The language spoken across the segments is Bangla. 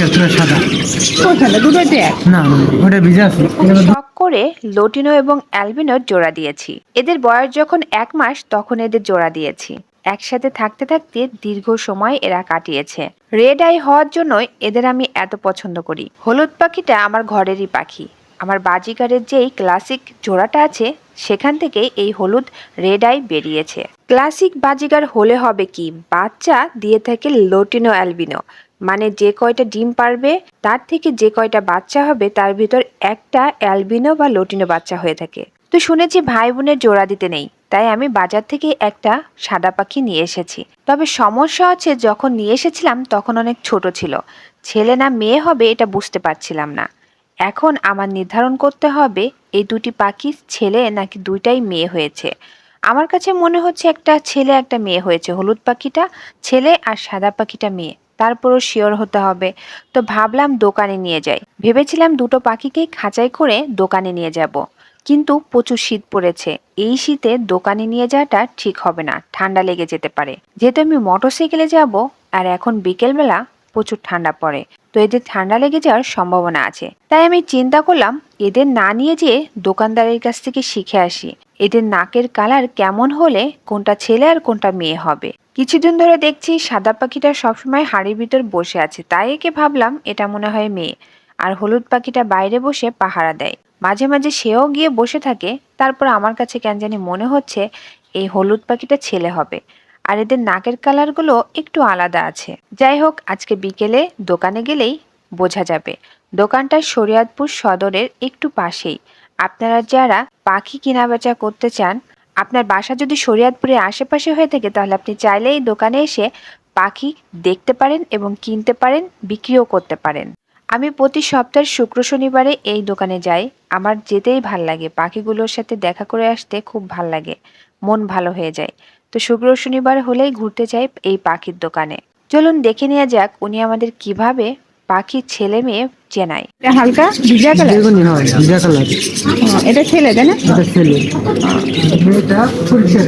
পরিষ্কার সাদা। কোথায় দুটোই এক। না না ওটা ভিজে আছে। শখ করে লোটিনো এবং অ্যালবিনোর জোড়া দিয়েছি। এদের বয়স যখন এক মাস তখন এদের জোড়া দিয়েছি। একসাথে থাকতে থাকতে দীর্ঘ সময় এরা কাটিয়েছে। রেড আই হওয়ার জন্যই এদের আমি এত পছন্দ করি। হলুদ পাখিটা আমার ঘরেরই পাখি। আমার বাজিকারের যেই ক্লাসিক জোড়াটা আছে সেখান থেকে এই হলুদ রেড আই বেরিয়েছে। ক্লাসিক বাজিগার হলে হবে কি? বাচ্চা দিয়ে থাকে লোটিনো অ্যালবিনো। মানে যে কয়টা ডিম পারবে, তার থেকে যে কয়টা বাচ্চা হবে, তার ভিতর একটা অ্যালবিনো বা লোটিনো বাচ্চা হয়ে থাকে। তো শুনেছি ভাই বোনের জোড়া দিতে নেই, তাই আমি বাজার থেকে একটা সাদা পাখি নিয়ে এসেছি। তবে সমস্যা হচ্ছে যখন নিয়ে এসেছিলাম, তখন অনেক ছোট ছিল। ছেলে না মেয়ে হবে এটা বুঝতে পারছিলাম না। এখন আমার নির্ধারণ করতে হবে, এই দুটি পাখি ছেলে নাকি দুইটাই মেয়ে হয়েছে। আমার কাছে মনে হচ্ছে একটা ছেলে, একটা মেয়ে হয়েছে, হলুদ পাখিটা ছেলে আর সাদা পাখিটা মেয়ে। তারপরও শিওর হতে হবে। তো ভাবলাম দোকানে নিয়ে যাই। ভেবেছিলাম দুটো পাখিকে খাঁচাই করে দোকানে নিয়ে যাব। কিন্তু প্রচুর শীত পড়েছে। এই শীতে দোকানে নিয়ে যাওয়াটা ঠিক হবে না। ঠান্ডা লেগে যেতে পারে। যেহেতু আমি মোটরসাইকেলে যাব, আর এখন বিকেলবেলা প্রচুর ঠান্ডা পড়ে। তো এদের ঠান্ডা লেগে যাওয়ার সম্ভাবনা আছে। তাই আমি চিন্তা করলাম, এদের না নিয়ে যেয়ে দোকানদারের কাছ থেকে শিখে আসি। এদের নাকের কালার কেমন হলে কোনটা ছেলে আর কোনটা মেয়ে হবে। কিছুদিন ধরে দেখছি সাদা পাখিটা সবসময় হাড়ির ভিতর বসে আছে। তাই একে ভাবলাম, এটা মনে হয় মেয়ে। আর হলুদ পাখিটা বাইরে বসে পাহারা দেয়। মাঝে মাঝে সেও গিয়ে বসে থাকে। তারপর আমার কাছে কেন জানি মনে হচ্ছে, এই হলুদ পাখিটা ছেলে হবে। আর এদের নাকের কালারগুলো একটু আলাদা আছে। যাই হোক আজকে বিকেলে দোকানে গেলেই বোঝা যাবে। দোকানটা শরিয়াতপুর সদরের একটু পাশেই। আপনারা যারা পাখি কেনাবেচা করতে চান, আপনার বাসা যদি শরিয়াতপুরের আশেপাশে হয়ে থাকে, তাহলে আপনি চাইলেই দোকানে এসে পাখি দেখতে পারেন এবং কিনতে পারেন, বিক্রিও করতে পারেন। আমি প্রতি সপ্তাহের শুক্র শনিবারে এই দোকানে যাই। আমার যেতেই ভালো লাগে। পাখিগুলোর সাথে দেখা করে আসতে খুব ভালো লাগে। মন ভালো হয়ে যায়। তো শুক্র শনিবার হলেই ঘুরতে যাই এই পাখির দোকানে। চলুন দেখে নেওয়া যাক উনি আমাদের কীভাবে পাখির ছেলে মেয়ে এটা হালকা? ভিজা কালার? বেগুনি হয় ভিজা কালার। এটা ছেলে তাই না? এটা ছেলে। পরিষ্কার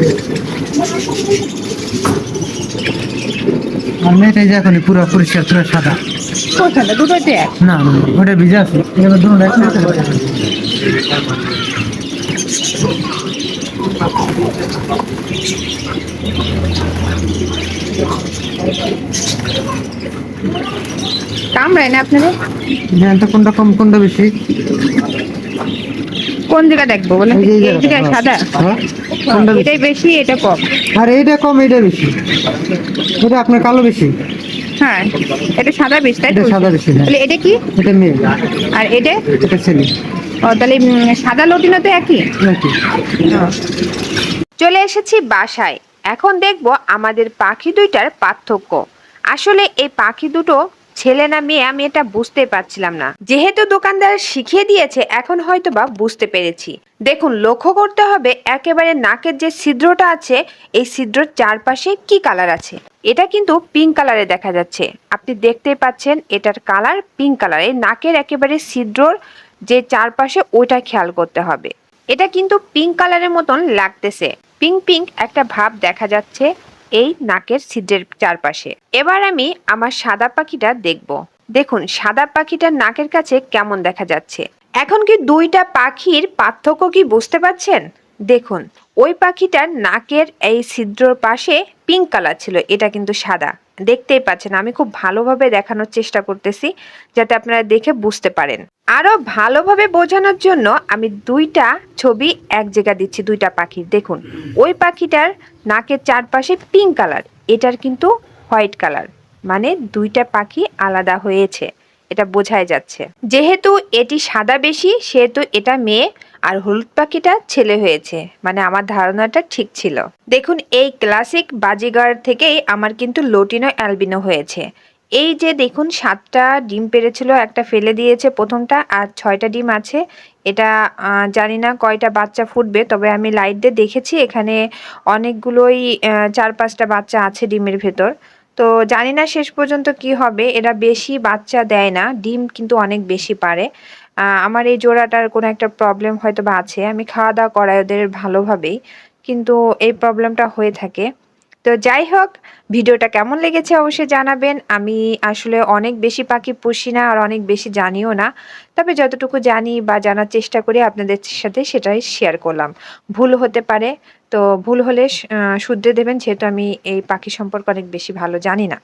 আর মেয়েটা এই যে এখন পুরো পরিষ্কার পুরো সাদা। কোথায়? দুটোই তো এক। না ওটা ভিজে আছে। এবার দুটো কামড়ায় না আপনাদের? জ্ঞানটা কোনটা কম কোনটা বেশি? কোন জায়গা দেখব বলে এই জায়গায় সাদা? হ্যাঁ? এটাই বেশি? এটা কম। আর এইটা কম এইটা বেশি। এটা আপনার কালো বেশি? হ্যাঁ এটা সাদা বেশি তাই এটা সাদা বেশি, হ্যাঁ। তাহলে এটা কি? এটা মেয়ে আর এটা? এটা ছেলে ও তাহলে সাদা লটিনো তো একই? চলে এসেছি বাসায়। এখন দেখব আমাদের পাখি দুইটার পার্থক্য। আসলে এই পাখি দুটো ছেলে না মেয়ে আমি এটা বুঝতে পারছিলাম না। যেহেতু দোকানদার শিখিয়ে দিয়েছে এখন হয়তো বা বুঝতে পেরেছি। দেখুন লক্ষ্য করতে হবে একেবারে নাকের যে ছিদ্রটা আছে এই ছিদ্রর চারপাশে কি কালার আছে। এটা কিন্তু পিঙ্ক কালারে দেখা যাচ্ছে। আপনি দেখতে পাচ্ছেন এটার কালার পিঙ্ক কালার। এই নাকের একেবারে ছিদ্রর যে চারপাশে ওইটা খেয়াল করতে হবে। এটা কিন্তু পিঙ্ক কালারের মতন লাগতেছে। পিঙ্ক পিঙ্ক একটা ভাব দেখা যাচ্ছে এই নাকের ছিদ্রের চারপাশে। এবার আমি আমার সাদা পাখিটা দেখব। দেখুন, সাদা পাখিটা নাকের কাছে কেমন দেখা যাচ্ছে? এখন কি দুইটা পাখির পার্থক্য কি বুঝতে পারছেন? দেখুন, ওই পাখিটার নাকের এই ছিদ্রর পাশে পিঙ্ক কালার ছিল, এটা কিন্তু সাদা। দেখতেই পাচ্ছেন, আমি খুব ভালোভাবে দেখানোর চেষ্টা করতেছি, যাতে আপনারা দেখে বুঝতে পারেন। আরও ভালোভাবে বোঝানোর জন্য আমি দুইটা ছবি এক জায়গা দিচ্ছি, দুইটা পাখির দেখুন, ওই পাখিটার নাকের চারপাশে পিঙ্ক কালার এটার কিন্তু হোয়াইট কালার মানে দুইটা পাখি আলাদা হয়েছে। এটা বোঝাই যাচ্ছে। যেহেতু এটি সাদা বেশি, সেহেতু এটা মেয়ে আর হলুদ পাখিটা ছেলে হয়েছে। মানে আমার ধারণাটা ঠিক ছিল। দেখুন, এই ক্লাসিক বাজিগার থেকেই আমার কিন্তু লোটিনো অ্যালবিনো হয়েছে। এই যে দেখুন, সাতটা ডিম পেরেছিল, একটা ফেলে দিয়েছে প্রথমটা আর ছয়টা ডিম আছে। এটা জানি না কয়টা বাচ্চা ফুটবে, তবে আমি লাইট দিয়ে দেখেছি এখানে অনেকগুলোই চার পাঁচটা বাচ্চা আছে ডিমের ভেতর। তো জানি না শেষ পর্যন্ত কি হবে, এরা বেশি বাচ্চা দেয় না, ডিম কিন্তু অনেক বেশি পারে। আমার এই জোড়াটার কোনো একটা প্রবলেম হয়তো বা আছে, আমি খাওয়া দাওয়া করাই ওদের ভালোভাবেই, কিন্তু এই প্রবলেমটা হয়ে থাকে। তো যাই হোক, ভিডিওটা কেমন লেগেছে অবশ্যই জানাবেন। আমি আসলে অনেক বেশি পাখি পুষি না আর অনেক বেশি জানিও না। তবে যতটুকু জানি বা জানার চেষ্টা করি আপনাদের সাথে সেটাই শেয়ার করলাম। ভুল হতে পারে, তো ভুল হলে শুধরে দেবেন, যেহেতু আমি এই পাখি সম্পর্কে অনেক বেশি ভালো জানি না।